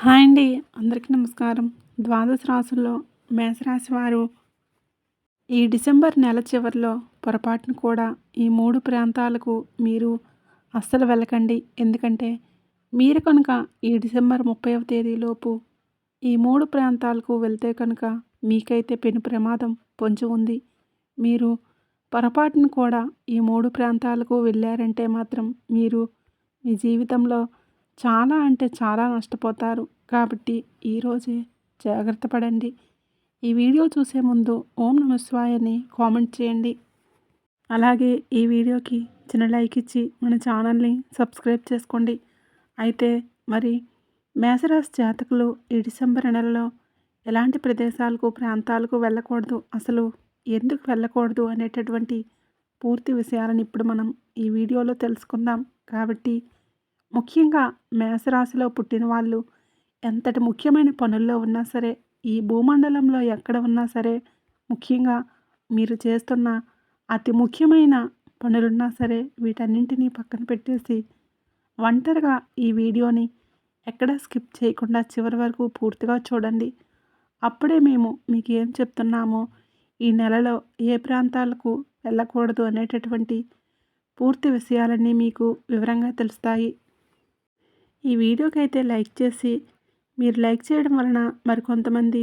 Hi అండి. అందరికీ నమస్కారం. ద్వాదశ రాసుల్లో మేషరాశి వారు ఈ డిసెంబర్ నెల చివరిలో పొరపాటును కూడా ఈ మూడు ప్రాంతాలకు మీరు అస్సలు వెళ్ళకండి. ఎందుకంటే మీరు కనుక ఈ డిసెంబర్ ముప్పైవ తేదీలోపు ఈ మూడు ప్రాంతాలకు వెళ్తే కనుక మీకైతే పెను ప్రమాదం పొంచి ఉంది. మీరు పొరపాటును కూడా ఈ మూడు ప్రాంతాలకు వెళ్ళారంటే మాత్రం మీరు మీ జీవితంలో చాలా అంటే చాలా నష్టపోతారు. కాబట్టి ఈరోజే జాగ్రత్త పడండి. ఈ వీడియో చూసే ముందు ఓం నమస్వాయని కామెంట్ చేయండి. అలాగే ఈ వీడియోకి చిన్న లైక్ ఇచ్చి మన ఛానల్ని సబ్స్క్రైబ్ చేసుకోండి. అయితే మరి మేషరాశి జాతకులు ఈ డిసెంబర్ నెలలో ఎలాంటి ప్రదేశాలకు ప్రాంతాలకు వెళ్ళకూడదు? అసలు ఎందుకు వెళ్ళకూడదు? అనేటటువంటి పూర్తి విషయాలను ఇప్పుడు మనం ఈ వీడియోలో తెలుసుకుందాం. కాబట్టి ముఖ్యంగా మేషరాశిలో పుట్టిన వాళ్ళు ఎంతటి ముఖ్యమైన పనుల్లో ఉన్నా సరే ఈ భూమండలంలో ఎక్కడ ఉన్నా సరే ముఖ్యంగా మీరు చేస్తున్న అతి ముఖ్యమైన పనులున్నా సరే వీటన్నింటినీ పక్కన పెట్టేసి ఒంటరిగా ఈ వీడియోని ఎక్కడ స్కిప్ చేయకుండా చివరి వరకు పూర్తిగా చూడండి. అప్పుడే మేము మీకు ఏం చెప్తున్నామో ఈ నెలలో ఏ ప్రాంతాలకు వెళ్ళకూడదు అనేటటువంటి పూర్తి విషయాలన్నీ మీకు వివరంగా తెలుస్తాయి. ఈ వీడియోకి అయితే లైక్ చేసి మీరు లైక్ చేయడం వలన మరికొంతమంది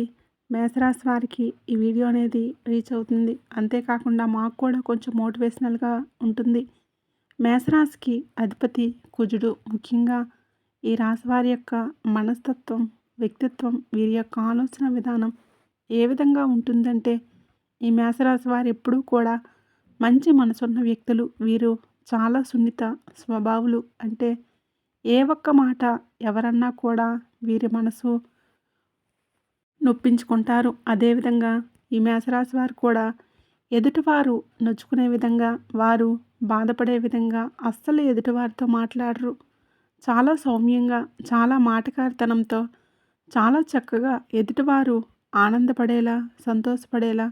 మేషరాశి వారికి ఈ వీడియో అనేది రీచ్ అవుతుంది. అంతేకాకుండా మాకు కూడా కొంచెం మోటివేషనల్గా ఉంటుంది. మేషరాశికి అధిపతి కుజుడు ముఖ్యంగా ఈ రాశి వారి యొక్క మనస్తత్వం వ్యక్తిత్వం వీరి యొక్క ఆలోచన విధానం ఏ విధంగా ఉంటుందంటే ఈ మేషరాశి వారు ఎప్పుడూ కూడా మంచి మనసున్న వ్యక్తులు. వీరు చాలా సున్నిత స్వభావులు అంటే ఏ ఒక్క మాట ఎవరన్నా కూడా వీరి మనసు నొప్పించుకుంటారు. అదేవిధంగా ఈ మేషరాశి వారు కూడా ఎదుటివారు నొచ్చుకునే విధంగా వారు బాధపడే విధంగా అస్సలు ఎదుటివారితో మాట్లాడరు. చాలా సౌమ్యంగా చాలా మాటకారితనంతో చాలా చక్కగా ఎదుటివారు ఆనందపడేలా సంతోషపడేలా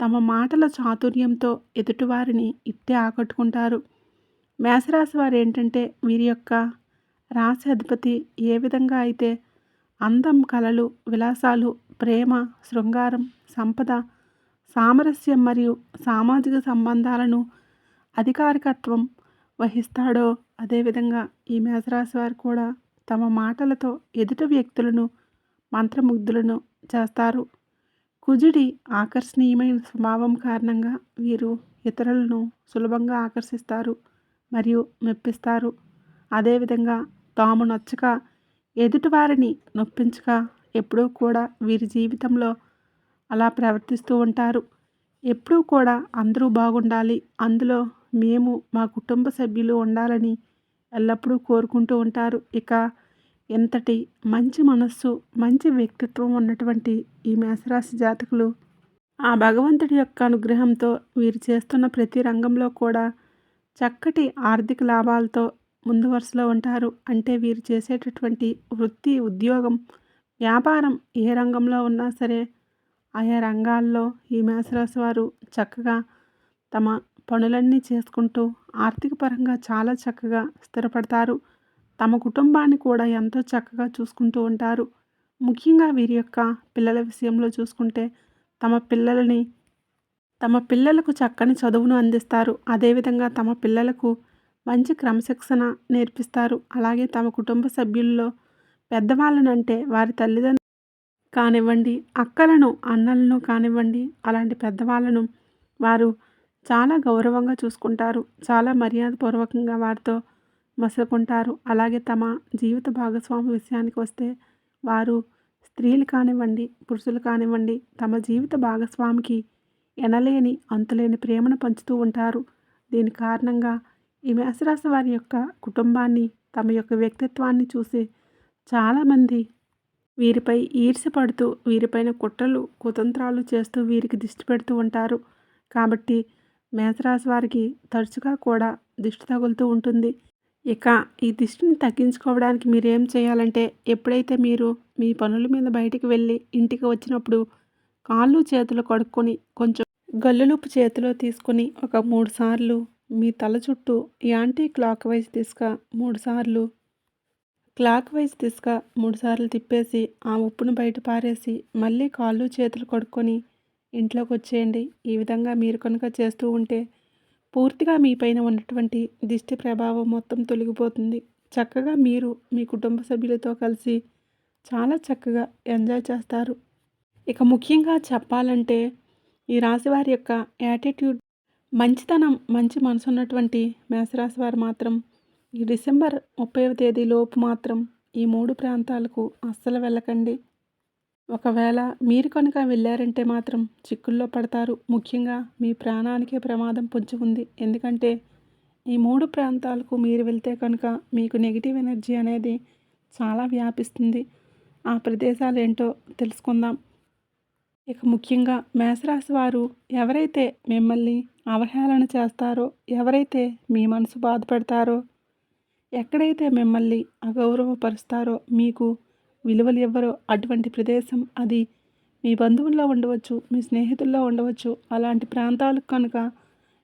తమ మాటల చాతుర్యంతో ఎదుటివారిని ఇట్టే ఆకట్టుకుంటారు. మేషరాశి వారు ఏంటంటే వీరి యొక్క రాశి అధిపతి ఏ విధంగా అయితే అందం కళలు విలాసాలు ప్రేమ శృంగారం సంపద సామరస్యం మరియు సామాజిక సంబంధాలను అధికారికత్వం వహిస్తాడో అదేవిధంగా ఈ మేషరాశి వారు కూడా తమ మాటలతో ఎదుటి వ్యక్తులను మంత్రముగ్ధులను చేస్తారు. కుజుడి ఆకర్షణీయమైన స్వభావం కారణంగా వీరు ఇతరులను సులభంగా ఆకర్షిస్తారు మరియు మెప్పిస్తారు. అదేవిధంగా తాము నచ్చక ఎదుటివారిని నొప్పించక ఎప్పుడూ కూడా వీరి జీవితంలో అలా ప్రవర్తిస్తూ ఉంటారు. ఎప్పుడూ కూడా అందరూ బాగుండాలి. అందులో మేము మా కుటుంబ సభ్యులు ఉండాలని ఎల్లప్పుడూ కోరుకుంటూ ఉంటారు. ఇక ఎంతటి మంచి మనస్సు మంచి వ్యక్తిత్వం ఉన్నటువంటి ఈ మేషరాశి జాతకులు ఆ భగవంతుడి యొక్క అనుగ్రహంతో వీరు చేస్తున్న ప్రతి రంగంలో కూడా చక్కటి ఆర్థిక లాభాలతో ముందు వరుసలో ఉంటారు. అంటే వీరు చేసేటటువంటి వృత్తి ఉద్యోగం వ్యాపారం ఏ రంగంలో ఉన్నా సరే ఆయా రంగాల్లో ఈ మేషరాశి వారు చక్కగా తమ పనులన్నీ చేసుకుంటూ ఆర్థిక పరంగా చాలా చక్కగా స్థిరపడతారు. తమ కుటుంబాన్ని కూడా ఎంతో చక్కగా చూసుకుంటూ ఉంటారు. ముఖ్యంగా వీరి యొక్క పిల్లల విషయంలో చూసుకుంటే తమ పిల్లలని తమ పిల్లలకు చక్కని చదువును అందిస్తారు. అదేవిధంగా తమ పిల్లలకు మంచి క్రమశిక్షణ నేర్పిస్తారు. అలాగే తమ కుటుంబ సభ్యుల్లో పెద్దవాళ్ళనంటే వారి తల్లిదండ్రులు కానివ్వండి అక్కలను అన్నలను కానివ్వండి అలాంటి పెద్దవాళ్ళను వారు చాలా గౌరవంగా చూసుకుంటారు. చాలా మర్యాదపూర్వకంగా వారితో మసులుకుంటారు. అలాగే తమ జీవిత భాగస్వామి విషయానికి వస్తే వారు స్త్రీలు కానివ్వండి పురుషులు కానివ్వండి తమ జీవిత భాగస్వామికి ఎనలేని అంతులేని ప్రేమను పంచుతూ ఉంటారు. దీని కారణంగా ఈ మేషరాశి వారి యొక్క కుటుంబాన్ని తమ యొక్క వ్యక్తిత్వాన్ని చూసి చాలామంది వీరిపై ఈర్షపడుతూ వీరిపైన కుట్రలు కుతంత్రాలు చేస్తూ వీరికి దిష్టి పెడుతూ ఉంటారు. కాబట్టి మేషరాశి వారికి తరచుగా కూడా దిష్టి తగులుతూ ఉంటుంది. ఇక ఈ దిష్టిని తగ్గించుకోవడానికి మీరు ఏం చేయాలంటే ఎప్పుడైతే మీరు మీ పనుల మీద బయటికి వెళ్ళి ఇంటికి వచ్చినప్పుడు కాళ్ళు చేతులు కడుక్కొని కొంచెం గల్లులుపు చేతిలో తీసుకొని ఒక మూడు సార్లు మీ తల చుట్టూ యాంటీ క్లాక్ వైజ్ దిశగా మూడుసార్లు క్లాక్ వైజ్ దిశగా మూడుసార్లు తిప్పేసి ఆ ఉప్పును బయట పారేసి మళ్ళీ కాళ్ళు చేతులు కడుక్కొని ఇంట్లోకి వచ్చేయండి. ఈ విధంగా మీరు కనుక చేస్తూ ఉంటే పూర్తిగా మీ పైన ఉన్నటువంటి దిష్టి ప్రభావం మొత్తం తొలగిపోతుంది. చక్కగా మీరు మీ కుటుంబ సభ్యులతో కలిసి చాలా చక్కగా ఎంజాయ్ చేస్తారు. ఇక ముఖ్యంగా చెప్పాలంటే ఈ రాశి వారి యొక్క యాటిట్యూడ్ మంచితనం మంచి మనసు ఉన్నటువంటి మేషరాశి వారు మాత్రం ఈ డిసెంబర్ ముప్పైవ తేదీ లోపు మాత్రం ఈ మూడు ప్రాంతాలకు అస్సలు వెళ్ళకండి. ఒకవేళ మీరు కనుక వెళ్ళారంటే మాత్రం చిక్కుల్లో పడతారు. ముఖ్యంగా మీ ప్రాణానికే ప్రమాదం పొంచి ఉంది. ఎందుకంటే ఈ మూడు ప్రాంతాలకు మీరు వెళ్తే కనుక మీకు నెగిటివ్ ఎనర్జీ అనేది చాలా వ్యాపిస్తుంది. ఆ ప్రదేశాలు ఏంటో తెలుసుకుందాం. ఇక ముఖ్యంగా మేషరాశి వారు ఎవరైతే మిమ్మల్ని అవహేళన చేస్తారో ఎవరైతే మీ మనసు బాధపడతారో ఎక్కడైతే మిమ్మల్ని అగౌరవపరుస్తారో మీకు విలువలు ఇవ్వరో. అటువంటి ప్రదేశం అది మీ బంధువుల్లో ఉండవచ్చు మీ స్నేహితుల్లో ఉండవచ్చు. అలాంటి ప్రాంతాలకు కనుక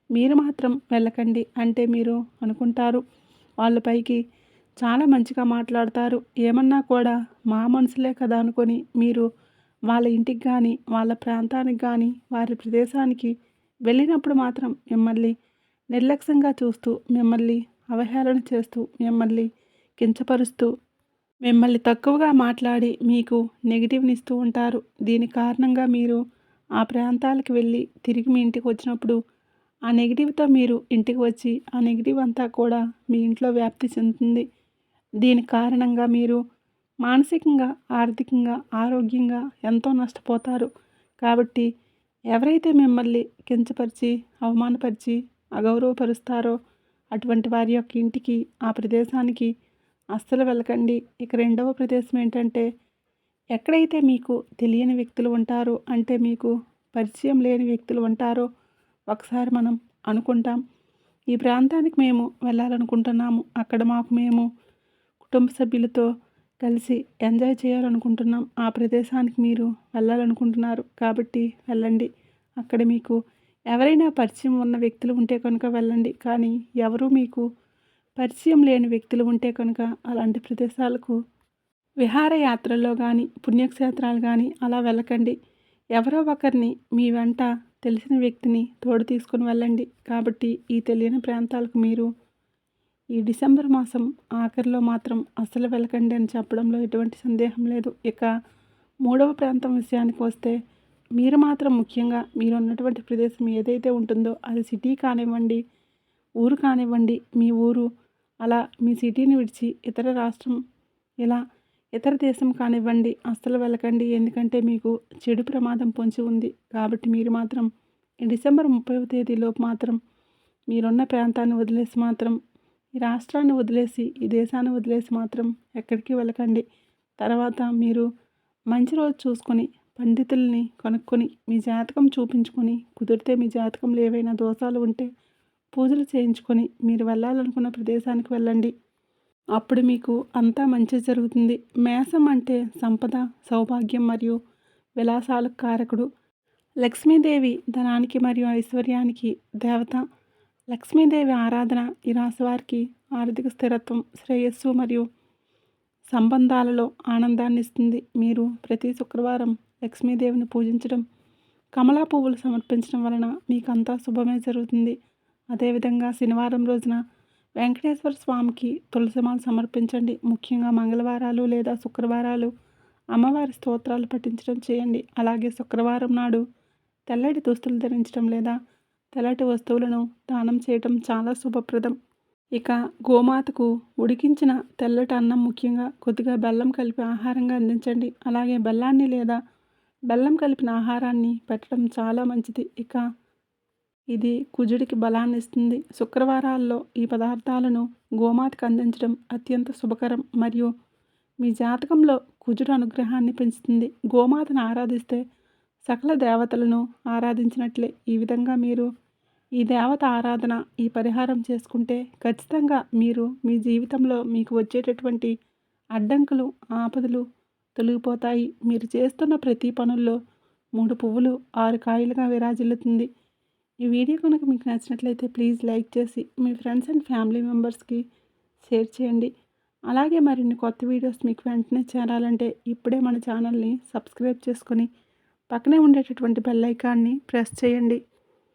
మీరు మాత్రం వెళ్ళకండి అంటే మీరు అనుకుంటారు. వాళ్ళపైకి చాలా మంచిగా మాట్లాడతారు. ఏమన్నా కూడా మా మనసులే కదా అనుకొని మీరు వాళ్ళ ఇంటికి కానీ వాళ్ళ ప్రాంతానికి కానీ వారి ప్రదేశానికి వెళ్ళినప్పుడు మాత్రం మిమ్మల్ని నిర్లక్ష్యంగా చూస్తూ మిమ్మల్ని అవహేళన చేస్తూ మిమ్మల్ని కించపరుస్తూ మిమ్మల్ని తక్కువగా మాట్లాడి మీకు నెగిటివ్నిస్తూ ఉంటారు. దీని కారణంగా మీరు ఆ ప్రాంతాలకు వెళ్ళి తిరిగి మీ ఇంటికి వచ్చినప్పుడు ఆ నెగిటివ్తో మీరు ఇంటికి వచ్చి ఆ నెగిటివ్ అంతా కూడా మీ ఇంట్లో వ్యాప్తి చెందుతుంది. దీని కారణంగా మీరు మానసికంగా ఆర్థికంగా ఆరోగ్యంగా ఎంతో నష్టపోతారు. కాబట్టి ఎవరైతే మిమ్మల్ని కించపరిచి అవమానపరిచి అగౌరవపరుస్తారో అటువంటి వారి యొక్క ఇంటికి ఆ ప్రదేశానికి అస్సలు వెళ్ళకండి. ఇక రెండవ ప్రదేశం ఏంటంటే ఎక్కడైతే మీకు తెలియని వ్యక్తులు ఉంటారో అంటే మీకు పరిచయం లేని వ్యక్తులు ఉంటారో ఒకసారి మనం అనుకుంటాం. ఈ ప్రాంతానికి మేము వెళ్ళాలనుకుంటున్నాము. అక్కడ మాకు మేము కుటుంబ సభ్యులతో కలిసి ఎంజాయ్ చేయాలనుకుంటున్నాం. ఆ ప్రదేశానికి మీరు వెళ్ళాలనుకుంటున్నారు. కాబట్టి వెళ్ళండి. అక్కడ మీకు ఎవరైనా పరిచయం ఉన్న వ్యక్తులు ఉంటే కనుక వెళ్ళండి. కానీ ఎవరు మీకు పరిచయం లేని వ్యక్తులు ఉంటే కనుక అలాంటి ప్రదేశాలకు విహారయాత్రల్లో కానీ పుణ్యక్షేత్రాలు కానీ అలా వెళ్ళకండి. ఎవరో ఒకరిని మీ వెంట తెలిసిన వ్యక్తిని తోడు తీసుకొని వెళ్ళండి. కాబట్టి ఈ తెలియని ప్రాంతాలకు మీరు ఈ డిసెంబర్ మాసం ఆఖరిలో మాత్రం అస్సలు వెళ్ళకండి అని చెప్పడంలో ఎటువంటి సందేహం లేదు. ఇక మూడవ ప్రాంతం విషయానికి వస్తే మీరు మాత్రం ముఖ్యంగా మీరు ఉన్నటువంటి ప్రదేశం ఏదైతే ఉంటుందో అది సిటీ కానివ్వండి ఊరు కానివ్వండి మీ ఊరు అలా మీ సిటీని విడిచి ఇతర రాష్ట్రం ఇలా ఇతర దేశం కానివ్వండి అస్సలు వెళ్ళకండి ఎందుకంటే మీకు చెడు ప్రమాదం పొంచి ఉంది. కాబట్టి మీరు మాత్రం డిసెంబర్ ముప్పైవ తేదీలోపు మాత్రం మీరున్న ప్రాంతాన్ని వదిలేసి మాత్రం ఈ రాష్ట్రాన్ని వదిలేసి ఈ దేశాన్ని వదిలేసి మాత్రం ఎక్కడికి వెళ్ళకండి. తర్వాత మీరు మంచి రోజు చూసుకొని పండితుల్ని కనుక్కొని మీ జాతకం చూపించుకొని కుదిరితే మీ జాతకంలో ఏవైనా దోషాలు ఉంటే పూజలు చేయించుకొని మీరు వెళ్ళాలనుకున్న ప్రదేశానికి వెళ్ళండి. అప్పుడు మీకు అంతా మంచి జరుగుతుంది. మేసం అంటే సంపద సౌభాగ్యం మరియు విలాసాలకు కారకుడు. లక్ష్మీదేవి ధనానికి మరియు ఐశ్వర్యానికి దేవత లక్ష్మీదేవి ఆరాధన ఈ రాశివారికి ఆర్థిక స్థిరత్వం శ్రేయస్సు మరియు సంబంధాలలో ఆనందాన్ని ఇస్తుంది. మీరు ప్రతి శుక్రవారం లక్ష్మీదేవిని పూజించడం కమలా పువ్వులు సమర్పించడం వలన మీకంతా శుభమే జరుగుతుంది. అదేవిధంగా శనివారం రోజున వెంకటేశ్వర స్వామికి తులసిమాలు సమర్పించండి. ముఖ్యంగా మంగళవారాలు లేదా శుక్రవారాలు అమ్మవారి స్తోత్రాలు పఠించడం చేయండి. అలాగే శుక్రవారం నాడు తెల్లటి దుస్తులు ధరించడం లేదా తెల్లటి వస్తువులను దానం చేయటం చాలా శుభప్రదం. ఇక గోమాతకు ఉడికించిన తెల్లటి అన్నం ముఖ్యంగా కొద్దిగా బెల్లం కలిపి ఆహారంగా అందించండి. అలాగే బెల్లాన్ని లేదా బెల్లం కలిపిన ఆహారాన్ని పెట్టడం చాలా మంచిది. ఇక ఇది కుజుడికి బలాన్ని ఇస్తుంది. శుక్రవారాల్లో ఈ పదార్థాలను గోమాతకు అందించడం అత్యంత శుభకరం మరియు మీ జాతకంలో కుజుడు అనుగ్రహాన్ని పెంచుతుంది. గోమాతను ఆరాధిస్తే సకల దేవతలను ఆరాధించినట్లే. ఈ విధంగా మీరు ఈ దేవత ఆరాధన ఈ పరిహారం చేసుకుంటే ఖచ్చితంగా మీరు మీ జీవితంలో మీకు వచ్చేటటువంటి అడ్డంకులు ఆపదలు తొలగిపోతాయి. మీరు చేస్తున్న ప్రతి పనుల్లో మూడు పువ్వులు ఆరు కాయలుగా విరాజిల్లుతుంది. ఈ వీడియో కనుక మీకు నచ్చినట్లయితే ప్లీజ్ లైక్ చేసి మీ ఫ్రెండ్స్ అండ్ ఫ్యామిలీ మెంబర్స్కి షేర్ చేయండి. అలాగే మరిన్ని కొత్త వీడియోస్ మీకు వెంటనే చేరాలంటే ఇప్పుడే మన ఛానల్ని సబ్స్క్రైబ్ చేసుకొని పక్కనే ఉండేటటువంటి బెల్ ఐకాన్ని ప్రెస్ చేయండి.